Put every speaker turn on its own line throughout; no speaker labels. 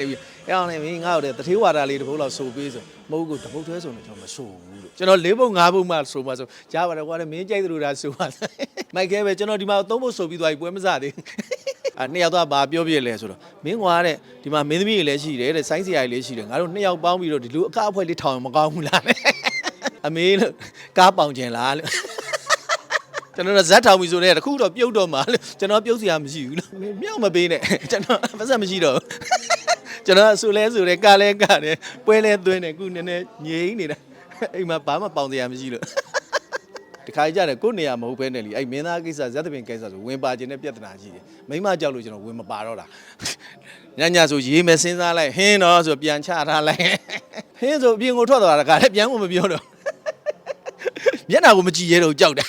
နေပြီအဲ့အောင်လည်းမင်းငါ့ကိုတည်းတထေးဝါဒလေးတစ်ပုတ်လောက်ဆိုပေးဆိုမဟုတ်ဘူးတပုတ်သေးဆိုရင်ကျွန်တော်မဆိုဘူးလို့ကျွန်တော်၄ပုတ်၅ပုတ်မှဆိုမှဆိုကြားပါတယ်ကွာမင်းကြိုက်သလိုဒါဆိုပါမိုက်ခဲပဲကျွန်တော်ဒီမှာသုံးပုတ်ဆိုပြီးသွားပြီပွဲမစသေးဘူးအဲ့နှစ်ယောက်သားဘာပြောပြလဲဆိုတော့မင်းကွာတဲ့ဒီမှာမင်းသမီးတွေလည်းရှိတယ်တဲ့ဆိုင်းစရာတွေလည်းရှိတယ်ငါတို့နှစ်ယောက်ပေါင်းပြီးတော့ဒီလိုအကားအဖွဲလေးထောင်ရင်မကောင်းဘူးလားအမေလို့ကားပေါင်ကျင်လားလို့ ကျွန်တော်တို့ဇက်ထောင်ပြီဆိုတော့တခုတော့ပြုတ်တော့မှာလို့ကျွန်တော်ပြုတ်စရာမရှိဘူးလို့မြောက်မပေးနဲ့ကျွန်တော်ပတ်သက်မရှိတော့ဘူးကျွန်တော်ဆူလဲဆူတယ်ကလဲကတယ်ပွဲလဲသွင်းတယ်ခုနည်းနည်းငြိမ်နေတာအိမ်မှာဘာမှပေါင်စရာမရှိလို့တခါကြတယ်ကိုယ့်နေရာမဟုတ်ဘဲနဲ့လीအဲ့မင်းသားကိစ္စဇက်သပင်ကိစ္စဆိုဝင်ပါခြင်းနဲ့ပြဿနာရှိတယ်မိမကြောက်လို့ကျွန်တော်ဝင်မပါတော့တာညညဆိုရေးမယ်စဉ်းစားလိုက်ဟင်းတော့ဆိုပြန်ချထားလိုက်ဟင်းဆိုအပြင်ကိုထွက်သွားတာကလည်းပြန်ကိုမပြောတော့မျက်နှာကိုမကြည့်ရဲတော့ကြောက်တ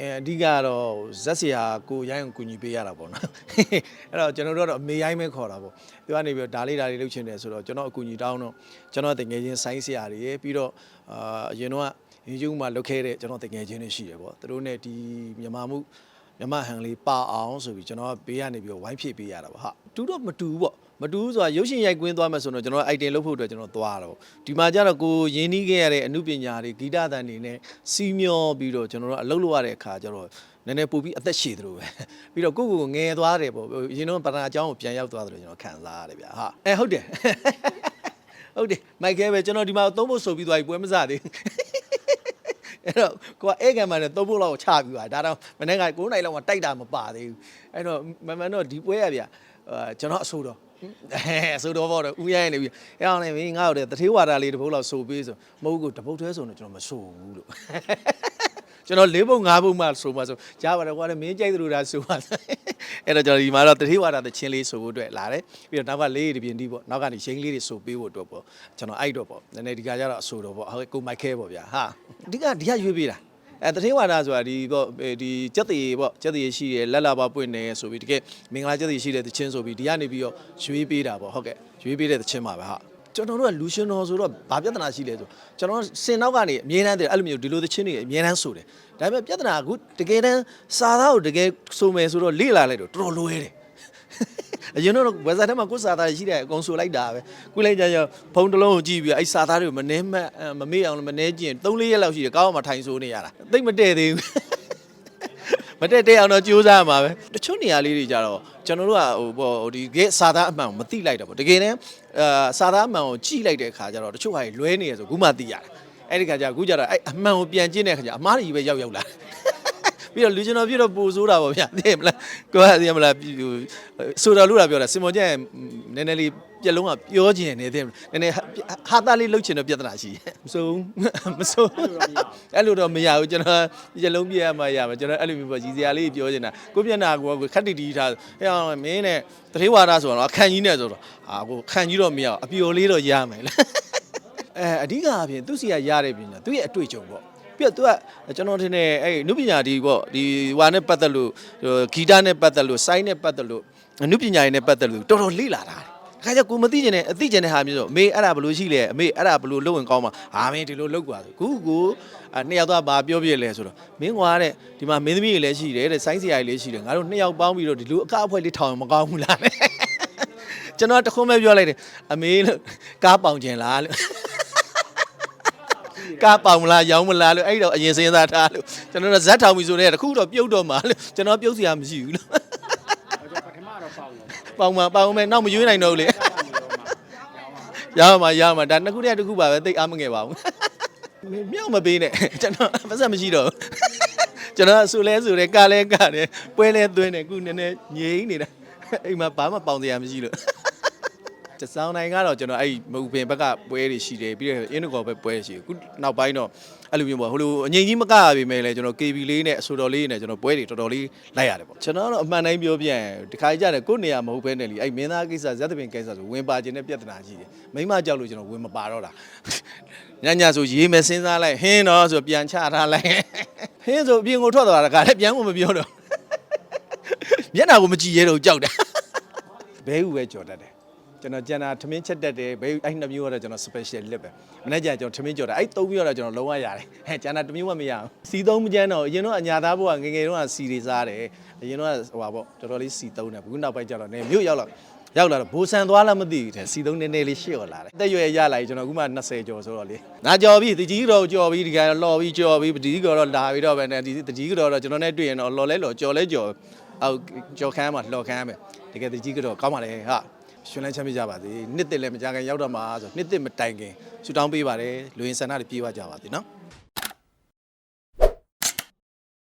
အဲအဓိကတော့ဇက်စရာကိုရိုင်းအောင်ကူညီပေးရတာပေါ့နော်အဲ့တော့ကျွန်တော်တို့ကတော့အမေရိုင်းပဲခေါ်တာပေါ့သူကနေပြီးတော့ဒါလေးဒါလေးလုပ်ချင်တယ်ဆိုတော့ကျွန်တော်အကူညီတောင်းတော့ကျွန်တော်တငယ်ချင်းဆိုင်းစရာတွေပြီးတော့အာအရင်တော့ရင်းကျုံမှာလုပ်ခဲ့တဲ့ကျွန်တော်တငယ်ချင်းတွေရှိတယ်ပေါ့သူတို့ ਨੇ ဒီမြန်မာမှု မြန်မာဟန်လေးပါအောင်ဆိုပြီးကျွန်တော်ကဘေးကနေပြီးတော့ဝိုင်းဖြည့်ပေးရတာပေါ့ဟာတူတော့မတူဘူးပေါ့မတူဘူးဆိုတာရုပ်ရှင်ရိုက်ကွင်းသွားမယ်ဆိုတော့ကျွန်တော် item လုပ်ဖို့အတွက်ကျွန်တော်သွားတော့ဒီမှာကျတော့ကိုရင်းနှီးခဲ့ရတဲ့အမှုပညာတွေဂီတတန်တွေနဲ့စီးမျောပြီးတော့ကျွန်တော်တို့အလုပ်လုပ်ရတဲ့အခါကျတော့နည်းနည်းပို့ပြီးအသက်ရှည်သလိုပဲပြီးတော့ကိုယ့်ကိုယ်ငယ်သွားတယ်ပေါ့ရင်းတော့ပထနာအကြောင်းကိုပြန်ရောက်သွားတယ်လို့ကျွန်တော်ခံစားရတယ်ဗျာဟာအဲဟုတ်တယ်ဟုတ်တယ်မိုက်ခဲပဲကျွန်တော်ဒီမှာသုံးဖို့ဆိုပြီးသွားပြီပွဲမစသေးဘူး အဲ့တော့ကိုကဧကန်မှလည်းသုံးဖို့လောက်ချပြီးသွားဒါတော့မနေ့က9နိုင်လောက်မှတိုက်တာမပါသေးဘူးအဲ့တော့မန်မှန်တော့ဒီပွဲရဗျာအာကျွန်တော်အဆိုးတော့အဲအဆိုးတော့ပေါ့တော့ဦးရိုင်းနေပြီအဲ့အောင်လည်းမင်းငါ့ကိုတည်းတထေးဝါဒလေးတစ်ပုတ်လောက်ဆိုပေးဆိုမဟုတ်ဘူးတပုတ်သေးဆိုရင်ကျွန်တော်မဆိုဘူးလို့ ကျွန်တော်၄ပုံ၅ပုံမှဆိုမှဆိုကြားပါတယ်ကွာလည်းမင်းကြိုက်သလိုဒါဆိုပါအဲ့တော့ကျွန်တော်ဒီမှာတော့တတိဝါဒသချင်းလေးဆိုဖို့အတွက်လာတယ်ပြီးတော့နောက်ကလေးတွေပြင်တီးပေါ့နောက်ကနေရှိန်လေးတွေဆိုပေးဖို့အတွက်ပေါ့ကျွန်တော်အဲ့တော့ပေါ့နည်းနည်းဒီကကြတော့အဆိုတော့ပေါ့ဟုတ်ကိုမိုက်ခဲပေါ့ဗျာဟာဒီကဒီကရွေးပေးတာအဲတတိဝါဒဆိုတာဒီပေါ့ဒီစက်သေးပေါ့စက်သေးရှိတယ်လက်လာပါပွင့်နေဆိုပြီးတကယ်မင်္ဂလာစက်သေးရှိတဲ့သချင်းဆိုပြီးဒီကနေပြီးတော့ရွေးပေးတာပေါ့ဟုတ်ကဲ့ရွေးပေးတဲ့သချင်းပါပဲဟာ ကျွန်တော်တို့ကလူရှင်တော်ဆိုတော့ဘာပြဿနာရှိလဲဆိုကျွန်တော်စင်နောက်ကနေအမြဲတမ်းတည်းအဲ့လိုမျိုးဒီလိုသချင်းတွေအမြဲတမ်းဆိုတယ်ဒါပေမဲ့ပြဿနာကအခုတကယ်တမ်းစာသားကိုတကယ်ဆိုမယ်ဆိုတော့လေ့လာလိုက်တော့တော်တော်လွယ်တယ်အရင်တော့ဝက်ဇာထဲမှာကိုယ်စာသားတွေရှိတယ်အကုန်ဆိုလိုက်တာပဲခုလိုက်ကြရဖုန်းတစ်လုံးကိုကြည့်ပြီးအဲ့စာသားတွေကိုမနှဲမက်မမေ့အောင်မနှဲကြည့်ရင်3-4ရက်လောက်ရှိတယ်ကောင်းအောင်မထိုင်ဆိုနေရတာသိမ့်မတည့်သေးဘူးမတက်တဲ့အောင်တော့ကြိုးစားရမှာပဲတချို့နေရာလေးတွေကြတော့ကျွန်တော်တို့ကဟိုပေါ့ဟိုဒီကဲစာသားအမှန်ကိုမသိလိုက်တော့ပေါ့တကယ်တမ်း အာစာသားအမှန်ကိုကြည့်လိုက်တဲ့အခါကျတော့တချို့ဟာတွေလွဲနေရဆိုခုမှသိရတယ်အဲ့ဒီခါကျအခုကျတော့အဲ့အမှန်ကိုပြန်ကျင့်တဲ့အခါကျအမားကြီးပဲရောက်ရောက်လာ ပြီးတော့လူကျွန်တော်ပြတော့ပူဆိုးတာပေါ့ဗျာသိမလားကိုကသိမလားဟိုဆိုတော်လို့တာပြောတာစင်မော်ကျန်နည်းနည်းလေးပြက်လုံးကပြောချင်နေတယ်နည်းနည်းဟာသားလေးလှုပ်ချင်တော့ပြဿနာရှိမစိုးမစိုးအဲ့လိုတော့မရဘူးကျွန်တော်ပြက်လုံးပြက်ရမှရမှာကျွန်တော်အဲ့လိုမျိုးပေါ့ကြီးစရာလေးပြောချင်တာကိုမျက်နာကိုခက်တီတီထားဟဲ့အောင်မင်းနဲ့တထေးဝါဒဆိုတော့အခန့်ကြီးနဲ့ဆိုတော့အာကိုခန့်ကြီးတော့မရအပျော်လေးတော့ရမယ်လားအဲအဓိကအပြင်သူစီကရတဲ့ပြင်ညာသူရဲ့အတွေ့အကြုံပေါ့ ပြတ်သူကကျွန်တော်ထင်တယ်အဲ့နုပညာဒီပေါ့ဒီဟွာနဲ့ပတ်သက်လို့ဂီတနဲ့ပတ်သက်လို့စိုင်းနဲ့ပတ်သက်လို့နုပညာရေးနဲ့ပတ်သက်လို့တော်တော်လေ့လာတာခါကျကိုမသိကျင်တဲ့အသိကျင်တဲ့ဟာမျိုးဆိုအမေအဲ့ဒါဘလို့ရှိလဲအမေအဲ့ဒါဘလို့လုပ်ဝင်ကောင်းမှာဟာမင်းဒီလိုလုပ်กว่าဆိုခုကိုနှစ်ယောက်သားဘာပြောပြလဲဆိုတော့မင်းကွာတဲ့ဒီမှာမင်းသမီးတွေလည်းရှိတယ်တဲ့ဆိုင်းစရာတွေလည်းရှိတယ်ငါတို့နှစ်ယောက်ပေါင်းပြီးတော့ဒီလိုအကားအဖွဲလေးထောင်ရင်မကောင်းဘူးလားကျွန်တော်တခုံးပဲပြောလိုက်တယ်အမေလို့ကားပေါင်ကျင်လားလို့ ကားပေါင်မလားရောင်းမလားလို့အဲ့တော့အရင်စဉ်းစားထားလို့ကျွန်တော်တို့ဇက်ထောင်ပြီဆိုတော့တခုတော့ပြုတ်တော့မှာလို့ကျွန်တော်ပြုတ်စရာမရှိဘူးလို့
ပထမတော့ပေါက်တယ်
ပေါင်မှာပေါင်မယ်နောက်မရွေးနိုင်တော့ဘူးလေ
အဲ့ဒါမျိုးတော့မှ
ရမှာရမှာဒါနှစ်ခုတည်းတစ်ခုပါပဲတိတ်အားမငယ်ပါဘူးမြောက်မပေးနဲ့ကျွန်တော်ပတ်စံမရှိတော့ဘူးကျွန်တော်ဆူလဲဆူတယ်ကလဲကတယ်ပွဲလဲသွင်းတယ်ခုနည်းနည်းငြိမ်နေတာအိမ်မှာဘာမှပေါင်စရာမရှိလို့ တစောင်းတိုင်းကတော့ကျွန်တော်အဲ့မူပင်ဘက်ကပွဲတွေရှိတယ်ပြီးတော့အင်းနဂေါ်ဘက်ပွဲရှိတယ်ခုနောက်ပိုင်းတော့အဲ့လိုမျိုးပေါ့ဟိုလိုအငိမ့်ကြီးမကရပြီမဲ့လဲကျွန်တော် KB လေးနဲ့အဆိုတော်လေးနဲ့ကျွန်တော်ပွဲတွေတော်တော်လေးလိုက်ရတယ်ပေါ့ကျွန်တော်တော့အမှန်တိုင်းပြောပြရင်ဒီခါကြတယ်ကိုယ့်နေရာမဟုတ်ဘဲနဲ့လीအဲ့မင်းသားကိစ္စဇက်သပင်ကိစ္စဆိုဝင်ပါခြင်းနဲ့ပြဿနာရှိတယ်မိမကြောက်လို့ကျွန်တော်ဝင်မပါတော့တာညညဆိုရေးမယ်စဉ်းစားလိုက်ဟင်းတော့ဆိုပြန်ချထားလိုက်ဟင်းဆိုအပြင်ကိုထွက်သွားတာကလည်းပြန်ကိုမပြောတော့မျက်နှာကိုမကြည့်ရတော့ကြောက်တာဘဲဥပဲကြော်တတ်တယ် ကျွန်တော်ကျန်တာထမင်းချက်တက်တယ်ဘယ်အဲ့နှစ်မျိုးကတော့ကျွန်တော် special လစ်ပဲမနေ့ကျကျွန်တော်ထမင်းကြော်တာအဲ့သုံးမျိုးတော့ကျွန်တော်လုံးဝရတယ်ဟဲ့ကျန်တာတစ်မျိုးမှမရအောင်စီသုံးမကျန်းတော့အရင်တော့အညာသားဘုကငယ်ငယ်တော့စီတွေစားတယ်အရင်တော့ဟိုပါပေါ့တော်တော်လေးစီသုံးတယ်အခုနောက်ပိုင်းကျတော့နေမြို့ရောက်လာရောက်လာတော့ဘိုးဆန်သွားလားမသိဘူးတဲ့စီသုံးနည်းနည်းလေးရှေ့ော်လာတယ်တက်ရွယ်ရလာပြီကျွန်တော်အခုမှ20ကျော်ဆိုတော့လေနာကြော်ပြီတကြီးတော့ကြော်ပြီဒီကလော်ပြီကြော်ပြီတကြီးကတော့လာပြီတော့ပဲနဲ့ဒီတကြီးကတော့ကျွန်တော်နဲ့တွေ့ရင်တော့လော်လဲလော်ကြော်လဲကြော်အောက်ကြော်ခမ်းမှာလော်ခမ်းမယ်တကယ်တကြီးကတော့ကောင်းပါလေဟာ ရှင်လန်းချမ်းမြေ့ကြပါစေနှစ်သက်လည်းမကြခင်ရောက်တော့မှာဆိုနှစ်သက်မတိုင်ခင်ဆူတောင်းပေးပါတယ်လူရင်ဆန္ဒတွေပြေးသွားကြပါစေနော်